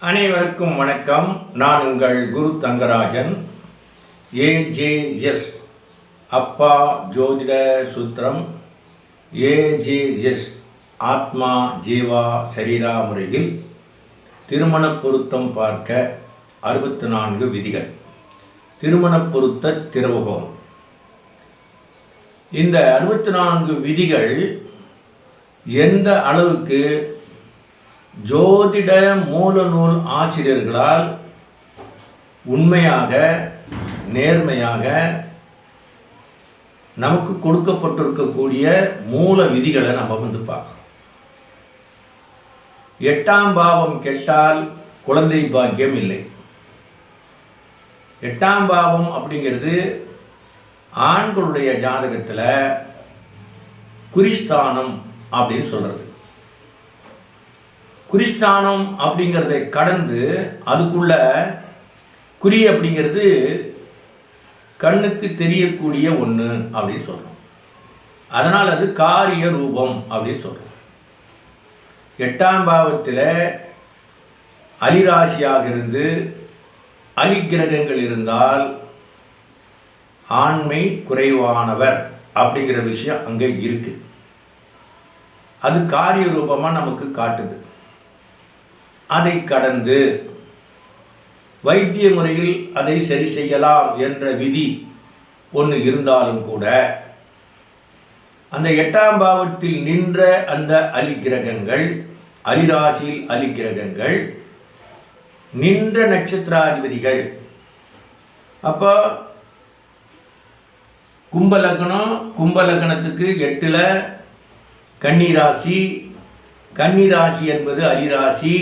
அனைவருக்கும் வணக்கம். நான் உங்கள் குரு தங்கராஜன். ஏஜேஎஸ் அப்பா ஜோதிட சூத்திரம். ஏஜேஎஸ் ஆத்மா ஜீவா சரீரா முறையில் திருமண பொருத்தம் பார்க்க அறுபத்தி நான்கு விதிகள். திருமண பொருத்த திறவுகோல் இந்த அறுபத்தி நான்கு விதிகள் எந்த அளவுக்கு ஜோதிட மூல நூல் ஆசிரியர்களால் உண்மையாக நேர்மையாக நமக்கு கொடுக்கப்பட்டிருக்கக்கூடிய மூல விதிகளை நம்ம வந்து பார்க்குறோம். எட்டாம் பாவம் கெட்டால் குழந்தை பாக்கியம் இல்லை. எட்டாம் பாவம் அப்படிங்கிறது ஆண்களுடைய ஜாதகத்தில் குறிஸ்தானம் அப்படின்னு சொல்கிறது குறிஸ்தானம் அப்படிங்கிறதை கடந்து அதுக்குள்ள குறி அப்படிங்கிறது கண்ணுக்கு தெரியக்கூடிய ஒன்று அப்படின்னு சொல்கிறோம் அதனால் அது காரிய ரூபம் அப்படின்னு சொல்கிறோம் எட்டாம் பாவத்தில் அலிராசியாக இருந்து அலிக்கிரகங்கள் இருந்தால் ஆண்மை குறைவானவர் அப்படிங்கிற விஷயம் அங்கே இருக்குது அது காரிய ரூபமாக நமக்கு காட்டுது. அதை கடந்து வைத்திய முறையில் அதை சரி செய்யலாம் என்ற விதி ஒன்று இருந்தாலும் கூட அந்த எட்டாம் பாவத்தில் நின்ற அந்த அலிகிரகங்கள் அலிராசியில் அலிக்கிரகங்கள் நின்ற நட்சத்திராதிபதிகள். அப்போ கும்பலக்கணம் கும்பலக்கணத்துக்கு எட்டில் கன்னிராசி கன்னிராசி என்பது அலிராசி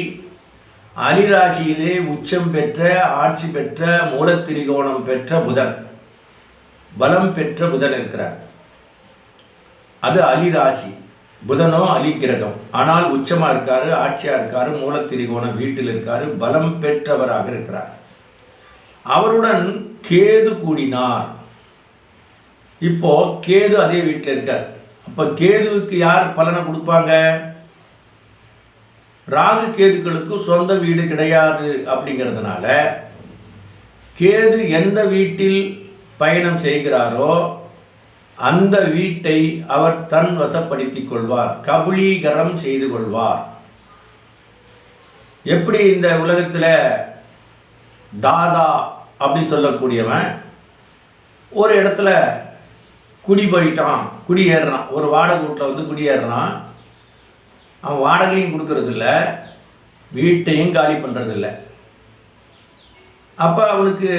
அலிராசியிலே உச்சம் பெற்ற ஆட்சி பெற்ற மூலத்திரிகோணம் பெற்ற புதன். பலம் பெற்ற புதன் இருக்கிறார். அது அலிராசி. புதனோ அலி கிரகம் ஆனால் உச்சமாக இருக்காரு ஆட்சியாக இருக்காரு மூலத்திரிகோணம் வீட்டில் இருக்காரு பலம் பெற்றவராக இருக்கிறார். அவருடன் கேது கூடினார். இப்போ கேது அதே வீட்டில் இருக்கார். அப்போ கேதுவுக்கு யார் பலனை கொடுப்பாங்க? ராகு கேதுக்களுக்கு சொந்த வீடு கிடையாது அப்படிங்கிறதுனால கேது எந்த வீட்டில் பயணம் செய்கிறாரோ அந்த வீட்டை அவர் தன் வசப்படுத்திக் கொள்வார் கபலீகரம் செய்து கொள்வார். எப்படி இந்த உலகத்தில் தாதா அப்படி சொல்லக்கூடியவன் ஒரு இடத்துல குடி போயிட்டான் குடியேறுறான் ஒரு வாடகை வீட்டில் வந்து குடியேறுறான் அவன் வாடகையும் கொடுக்கறதில்ல வீட்டையும் காலி பண்ணுறதில்ல அப்போ அவனுக்கு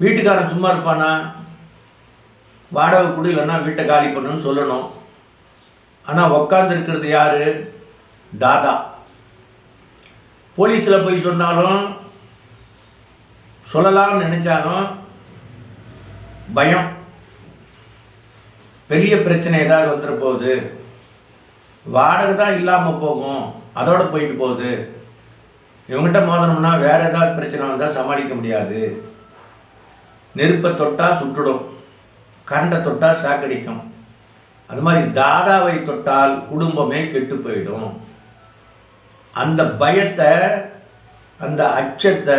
வீட்டுக்காரன் சும்மா இருப்பானா? வாடகை கொடு இல்லைன்னா வீட்டை காலி பண்ணுன்னு சொல்லணும். ஆனால் உக்காந்துருக்கிறது யார்? தாதா. போலீஸில் போய் சொன்னாலும் சொல்லலாம்னு நினச்சாலும் பயம். பெரிய பிரச்சனை ஏதாவது வந்துட போகுது. வாடகை தான் இல்லாமல் போகும். அதோடு போயிட்டு போகுது. இவங்ககிட்ட மோதனம்னா வேறு ஏதாவது பிரச்சனை வந்தால் சமாளிக்க முடியாது. நெருப்பை தொட்டால் சுட்டுடும். கரண்டை தொட்டால் சாக்கடிக்கும். அது மாதிரி தாதாவை தொட்டால் குடும்பமே கெட்டு போயிடும். அந்த பயத்தை அந்த அச்சத்தை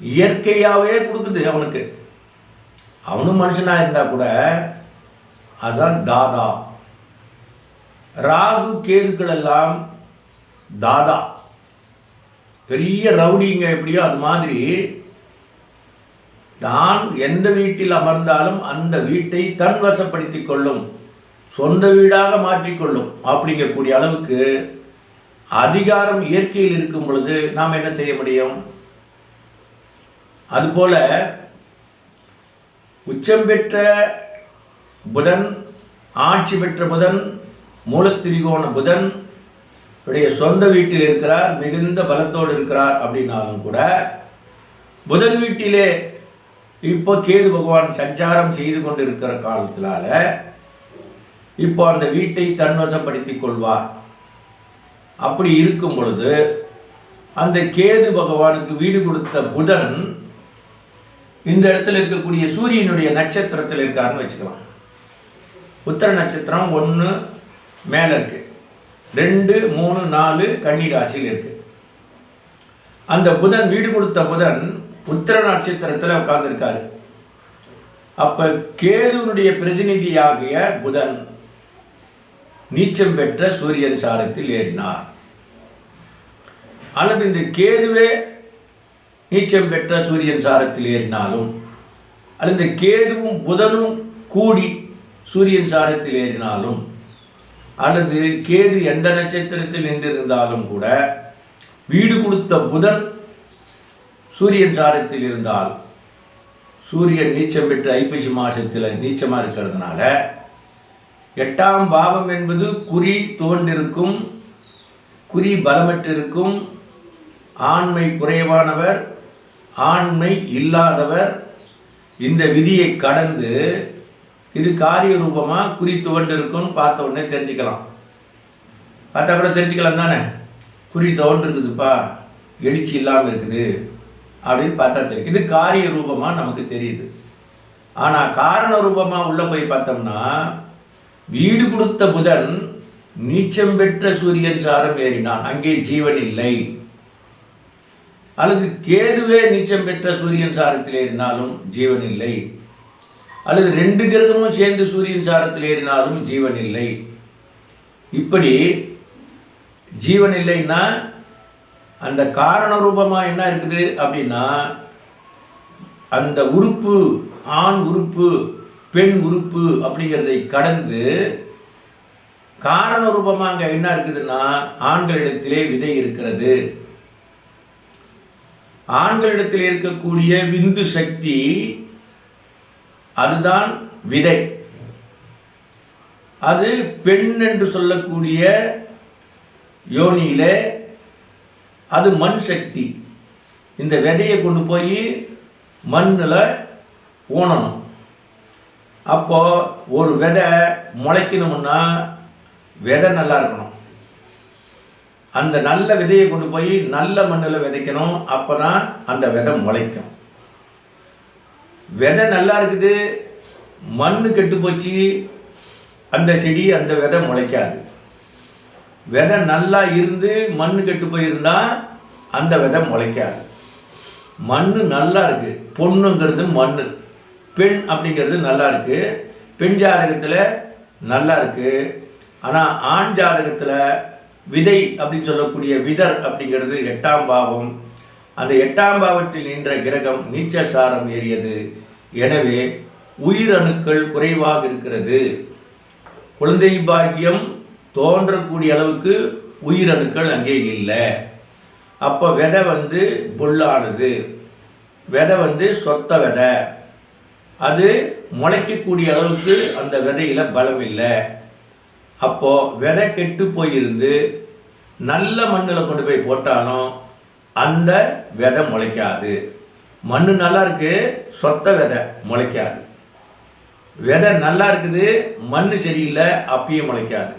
இயற்கையாகவே கொடுக்குது அவனுக்கு. அவனும் மனுஷனாக இருந்தால் கூட அதுதான் தாதா. ராகு கேதுக்கள் எல்லாம் தாதா. பெரிய ரவுடிங்க எப்படியோ அது மாதிரி. தான் எந்த வீட்டில் அமர்ந்தாலும் அந்த வீட்டை தன் வசப்படுத்தி கொள்ளும் சொந்த வீடாக மாற்றிக்கொள்ளும் அப்படிங்கக்கூடிய அளவுக்கு அதிகாரம் இயற்கையில் இருக்கும் பொழுது நாம் என்ன செய்ய முடியும்? அதுபோல உச்சம் பெற்ற புதன் ஆட்சி பெற்ற புதன் மூலத்திரிகோண புதன் உடைய சொந்த வீட்டில் இருக்கிறார் மிகுந்த பலத்தோடு இருக்கிறார் அப்படின்னாலும் கூட புதன் வீட்டிலே இப்போ கேது பகவான் சஞ்சாரம் செய்து கொண்டு இருக்கிற காலத்தினால இப்போ அந்த வீட்டை தன்வசப்படுத்திக் கொள்வார். அப்படி இருக்கும் பொழுது அந்த கேது பகவானுக்கு வீடு கொடுத்த புதன் இந்த இடத்துல இருக்கக்கூடிய சூரியனுடைய நட்சத்திரத்தில் இருக்காருன்னு வச்சுக்கலாம். உத்தர நட்சத்திரம் ஒன்று மேலே இருக்கு ரெண்டு மூணு நாலு கன்னி ராசியில் இருக்கு. அந்த புதன் வீடு கொடுத்த புதன் உத்திர நட்சத்திரத்தில் உட்கார்ந்துருக்காரு. அப்போ கேதுவனுடைய பிரதிநிதியாகிய புதன் நீச்சம் பெற்ற சூரியன் சாரத்தில் ஏறினார். அல்லது இந்த கேதுவே நீச்சம் பெற்ற சூரியன் சாரத்தில் ஏறினாலும் அல்லது இந்த கேதுவும் புதனும் கூடி சூரியன் சாரத்தில் ஏறினாலும் அல்லது கேது எந்த நட்சத்திரத்தில் நின்றிருந்தாலும் கூட வீடு கொடுத்த புதன் சூரியன் சாரத்தில் இருந்தால் சூரியன் நீச்சம் பெற்று ஐப்பசி மாசத்தில் நீச்சமாக இருக்கிறதுனால எட்டாம் பாவம் என்பது குறி தோன்றிருக்கும் குறி பலமற்றிருக்கும் ஆண்மை குறைவானவர் ஆண்மை இல்லாதவர் இந்த விதியை கடந்து இது காரிய ரூபமாக குறி துவண்டிருக்கும்னு பார்த்த உடனே தெரிஞ்சுக்கலாம். பார்த்தா கூட தெரிஞ்சுக்கலாம் தானே? குறி துவண்டிருக்குதுப்பா எழுச்சி இல்லாமல் இருக்குது அப்படின்னு பார்த்தா தெரியும். இது காரிய ரூபமாக நமக்கு தெரியுது. ஆனால் காரண ரூபமாக உள்ளே போய் பார்த்தோம்னா வீடு கொடுத்த புதன் நீச்சம் பெற்ற சூரியன் சாரம் ஏறினான். அங்கே ஜீவன் இல்லை. அல்லது கேதுவே நீச்சம் பெற்ற சூரியன் சாரத்தில் ஏறினாலும் ஜீவன் இல்லை. அல்லது ரெண்டு கிரகமும் சேர்ந்து சூரியன் சாரத்தில் ஏறினாலும் ஜீவன் இல்லை. இப்படி ஜீவன் இல்லைன்னா அந்த காரண ரூபமாக என்ன இருக்குது அப்படின்னா அந்த உறுப்பு ஆண் உறுப்பு பெண் உறுப்பு அப்படிங்கிறதை கடந்து காரண ரூபமாக அங்கே என்ன இருக்குதுன்னா ஆண்களிடத்திலே விதை இருக்கிறது. ஆண்களிடத்தில் இருக்கக்கூடிய விந்து சக்தி அதுதான் விதை. அது பெண் என்று சொல்லக்கூடிய யோனியிலே அது மண் சக்தி. இந்த விதையை கொண்டு போய் மண்ணில் ஊனணும். அப்போ ஒரு விதை முளைக்கணும்னா விதை நல்லா இருக்கணும். அந்த நல்ல விதையை கொண்டு போய் நல்ல மண்ணில் விதைக்கணும். அப்போ தான் அந்த விதை முளைக்கும். விதை நல்லா இருக்குது மண் கெட்டு போச்சு அந்த செடி அந்த விதை முளைக்காது. விதை நல்லா இருந்து மண் கெட்டு போயிருந்தால் அந்த விதை முளைக்காது. மண் நல்லா இருக்கு. பொண்ணுங்கிறது மண் பெண் அப்படிங்கிறது நல்லா இருக்கு. பெண் ஜாதகத்தில் நல்லா இருக்கு. ஆனால் ஆண் ஜாதகத்தில் விதை அப்படின்னு சொல்லக்கூடிய விதர் அப்படிங்கிறது எட்டாம் பாவம். அந்த எட்டாம் பாவத்தில் நின்ற கிரகம் நீச்சசாரம் ஏறியது. எனவே உயிரணுக்கள் குறைவாக இருக்கிறது. குழந்தை பாக்கியம் தோன்றக்கூடிய அளவுக்கு உயிரணுக்கள் அங்கே இல்லை. அப்போ விதை வந்து புல்லானது. விதை வந்து சொத்த விதை. அது முளைக்கக்கூடிய அளவுக்கு அந்த விதையில் பலம் இல்லை. அப்போது விதை கெட்டு போயிருந்து நல்ல மண்ணில் கொண்டு போய் போட்டாலும் அந்த விதை முளைக்காது. மண் நல்லா இருக்கு சொத்த விதை முளைக்காது. விதை நல்லா இருக்குது மண் சரியில்லை அப்பயும் முளைக்காது.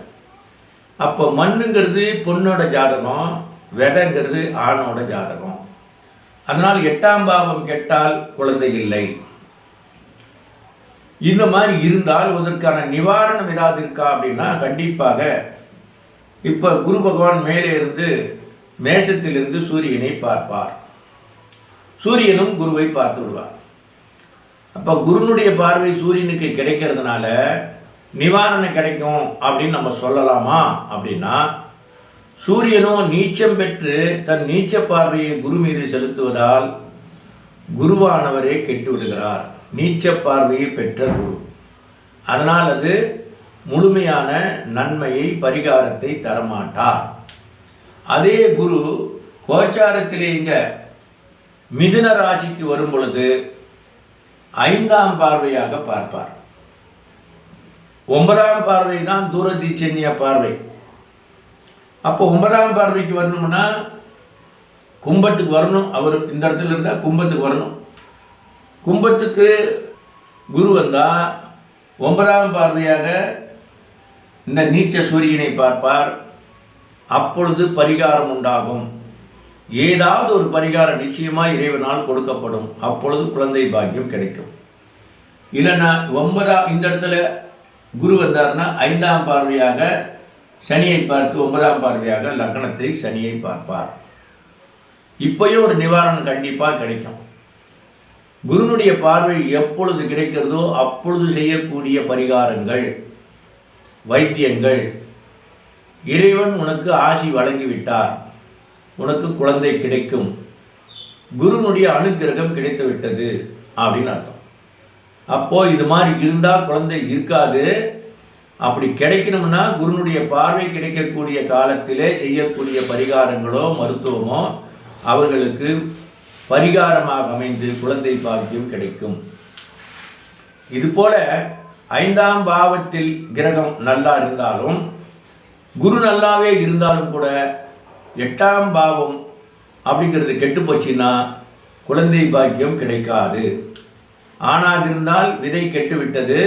அப்போ மண்ணுங்கிறது பொண்ணோட ஜாதகம் விதைங்கிறது ஆணோட ஜாதகம். அதனால் எட்டாம் பாவம் கெட்டால் குழந்தை இல்லை. இந்த மாதிரி இருந்தால் அதற்கான நிவாரணம் ஏதாவது இருக்கா அப்படின்னா கண்டிப்பாக இப்போ குரு பகவான் மேலே இருந்து மேஷத்திலிருந்து சூரியனை பார்ப்பார். சூரியனும் குருவை பார்த்து விடுவார். அப்போ குருனுடைய பார்வை சூரியனுக்கு கிடைக்கிறதுனால நிவாரணம் கிடைக்கும் அப்படின்னு நம்ம சொல்லலாமா அப்படின்னா சூரியனும் நீச்சம் பெற்று தன் நீச்ச பார்வையை குரு மீது செலுத்துவதால் குருவானவரே கெட்டு விடுகிறார். நீச்ச பார்வையை பெற்ற குரு. அதனால் அது முழுமையான நன்மையை பரிகாரத்தை தரமாட்டார். அதே குரு கோச்சாரத்திலே இங்கே மிதுன ராசிக்கு வரும் பொழுது ஐந்தாம் பார்வையாக பார்ப்பார். ஒன்பதாம் பார்வை தான் தூரதிச்சன்ய பார்வை. அப்போ ஒன்பதாம் பார்வைக்கு வரணும்னா கும்பத்துக்கு வரணும். அவர் இந்த இடத்துல இருந்தால் கும்பத்துக்கு வரணும். கும்பத்துக்கு குரு வந்தால் ஒன்பதாம் பார்வையாக இந்த நீச்ச சூரியனை பார்ப்பார். அப்பொழுது பரிகாரம் உண்டாகும். ஏதாவது ஒரு பரிகாரம் நிச்சயமாக இறைவனால் கொடுக்கப்படும். அப்பொழுது குழந்தை பாக்கியம் கிடைக்கும். இல்லைன்னா ஒன்பதாம் இந்த இடத்துல குரு வந்தார்னா ஐந்தாம் பார்வையாக சனியை பார்த்து ஒன்பதாம் பார்வையாக லக்னத்தை சனியை பார்ப்பார். இப்பயும் ஒரு நிவாரணம் கண்டிப்பாக கிடைக்கும். குருனுடைய பார்வை எப்பொழுது கிடைக்கிறதோ அப்பொழுது செய்யக்கூடிய பரிகாரங்கள் வைத்தியங்கள் இறைவன் உனக்கு ஆசி வழங்கிவிட்டார். உனக்கு குழந்தை கிடைக்கும். குருனுடைய அனுகிரகம் கிடைத்து விட்டது அப்படின்னு அர்த்தம். அப்போது இது மாதிரி இருந்தால் குழந்தை இருக்காது. அப்படி கிடைக்கணும்னா குருனுடைய பார்வை கிடைக்கக்கூடிய காலத்திலே செய்யக்கூடிய பரிகாரங்களோ மருத்துவமோ அவர்களுக்கு பரிகாரமாக அமைந்து குழந்தை பாக்கியம் கிடைக்கும். இதுபோல ஐந்தாம் பாவத்தில் கிரகம் நல்லா இருந்தாலும் குரு நல்லாவே இருந்தாலும் கூட எட்டாம் பாவம் அப்படிங்கிறது கெட்டு போச்சுன்னா குழந்தை பாக்கியம் கிடைக்காது. ஆணாக இருந்தால் விதை கெட்டு விட்டது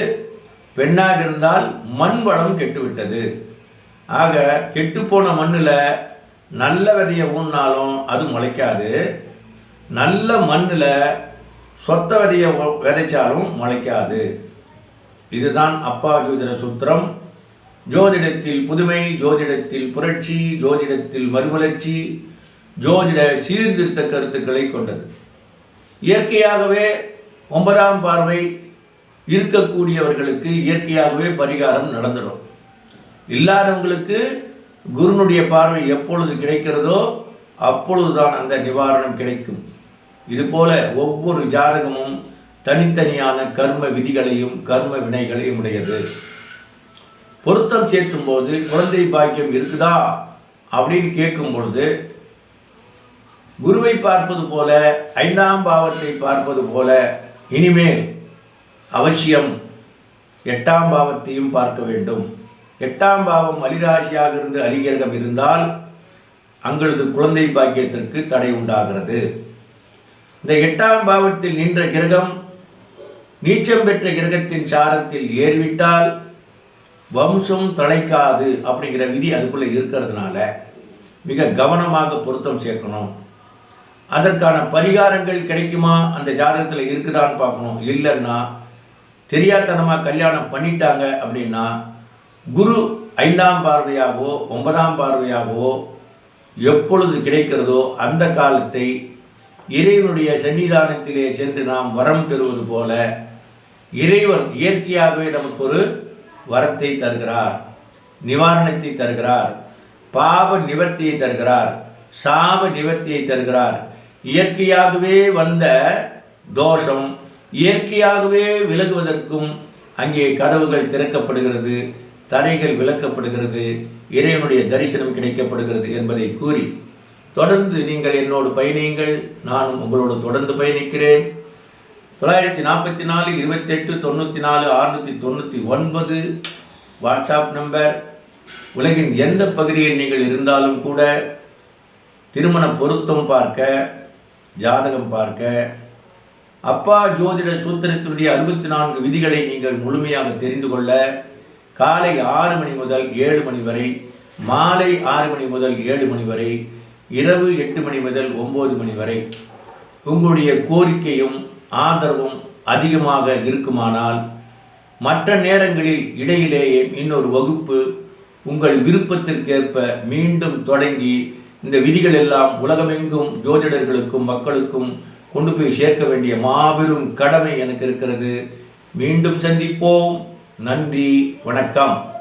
பெண்ணாக இருந்தால் மண் வளம் கெட்டுவிட்டது ஆக கெட்டுப்போன மண்ணில் நல்ல விதையை ஊன்னாலும் அது முளைக்காது. நல்ல மண்ணில் சொத்த விதையை விதைச்சாலும் முளைக்காது. இதுதான் அப்பா ஜோதிட சூத்திரம். ஜோதிடத்தில் புதுமை ஜோதிடத்தில் புரட்சி ஜோதிடத்தில் மறுமலர்ச்சி ஜோதிட சீர்திருத்த கருத்துக்களை கொண்டது. இயற்கையாகவே ஒன்பதாம் பார்வை இருக்கக்கூடியவர்களுக்கு இயற்கையாகவே பரிகாரம் நடந்துடும். இல்லாதவங்களுக்கு குருனுடைய பார்வை எப்பொழுது கிடைக்கிறதோ அப்பொழுதுதான் அந்த நிவாரணம் கிடைக்கும். இதுபோல ஒவ்வொரு ஜாதகமும் தனித்தனியான கர்ம விதிகளையும் கர்ம வினைகளையும் உடையது. பொருத்தம் சேர்த்தும் போது குழந்தை பாக்கியம் இருக்குதா அப்படின்னு கேட்கும் பொழுது குருவை பார்ப்பது போல ஐந்தாம் பாவத்தை பார்ப்பது போல இனிமேல் அவசியம் எட்டாம் பாவத்தையும் பார்க்க வேண்டும். எட்டாம் பாவம் அலிராசியாக இருந்து அலிகிரகம் இருந்தால் அங்களது குழந்தை பாக்கியத்திற்கு தடை உண்டாகிறது. இந்த எட்டாம் பாவத்தில் நின்ற கிரகம் நீச்சம் பெற்ற கிரகத்தின் சாரத்தில் ஏறிவிட்டால் வம்சம் தலைக்காது அப்படிங்கிற விதி அதுக்குள்ளே இருக்கிறதுனால மிக கவனமாக பொருத்தம் சேர்க்கணும். அதற்கான பரிகாரங்கள் கிடைக்குமா? அந்த ஜாதகத்தில் இருக்குதான்னு பார்க்கணும். இல்லைன்னா தெரியாதனமாக கல்யாணம் பண்ணிட்டாங்க அப்படின்னா குரு ஐந்தாம் பார்வையாகவோ ஒன்பதாம் பார்வையாகவோ எப்பொழுது கிடைக்கிறதோ அந்த காலத்தை இறைவனுடைய சன்னிதானத்திலே சென்று நாம் வரம் பெறுவது போல இறைவன் இயற்கையாகவே நமக்கு ஒரு வரத்தை தருகிறார் நிவாரணத்தை தருகிறார் பாவ நிவர்த்தியை தருகிறார் சாப நிவர்த்தியை தருகிறார். இயற்கையாகவே வந்த தோஷம் இயற்கையாகவே விலகுவதற்கும் அங்கே கதவுகள் திறக்கப்படுகிறது தடைகள் விளக்கப்படுகிறது இறைவனுடைய தரிசனம் கிடைக்கப்படுகிறது என்பதை கூறி தொடர்ந்து நீங்கள் என்னோடு பயணியுங்கள் நான் உங்களோடு தொடர்ந்து பயணிக்கிறேன். தொள்ளாயிரத்தி நாற்பத்தி நாலு இருபத்தெட்டு தொண்ணூற்றி நாலு அறுநூற்றி தொண்ணூற்றி ஒன்பது வாட்ஸ்அப் நம்பர். உலகின் எந்த பகுதியில் நீங்கள் இருந்தாலும் கூட திருமண பொருத்தம் பார்க்க ஜாதகம் பார்க்க அப்பா ஜோதிட சூத்திரத்தினுடைய அறுபத்தி நான்கு விதிகளை நீங்கள் முழுமையாக தெரிந்து கொள்ள காலை ஆறு மணி முதல் ஏழு மணி வரை மாலை ஆறு மணி முதல் ஏழு மணி வரை இரவு எட்டு மணி முதல் ஒம்பது மணி வரை. உங்களுடைய கோரிக்கையும் ஆதரவும் அதிகமாக இருக்குமானால் மற்ற நேரங்களில் இடையிலேயே இன்னொரு வகுப்பு உங்கள் விருப்பத்திற்கேற்ப மீண்டும் தொடங்கி இந்த விதிகள் எல்லாம் உலகமெங்கும் ஜோதிடர்களுக்கும் மக்களுக்கும் கொண்டு போய் சேர்க்க வேண்டிய மாபெரும் கடமை எனக்கு இருக்கிறது. மீண்டும் சந்திப்போம். நன்றி. வணக்கம்.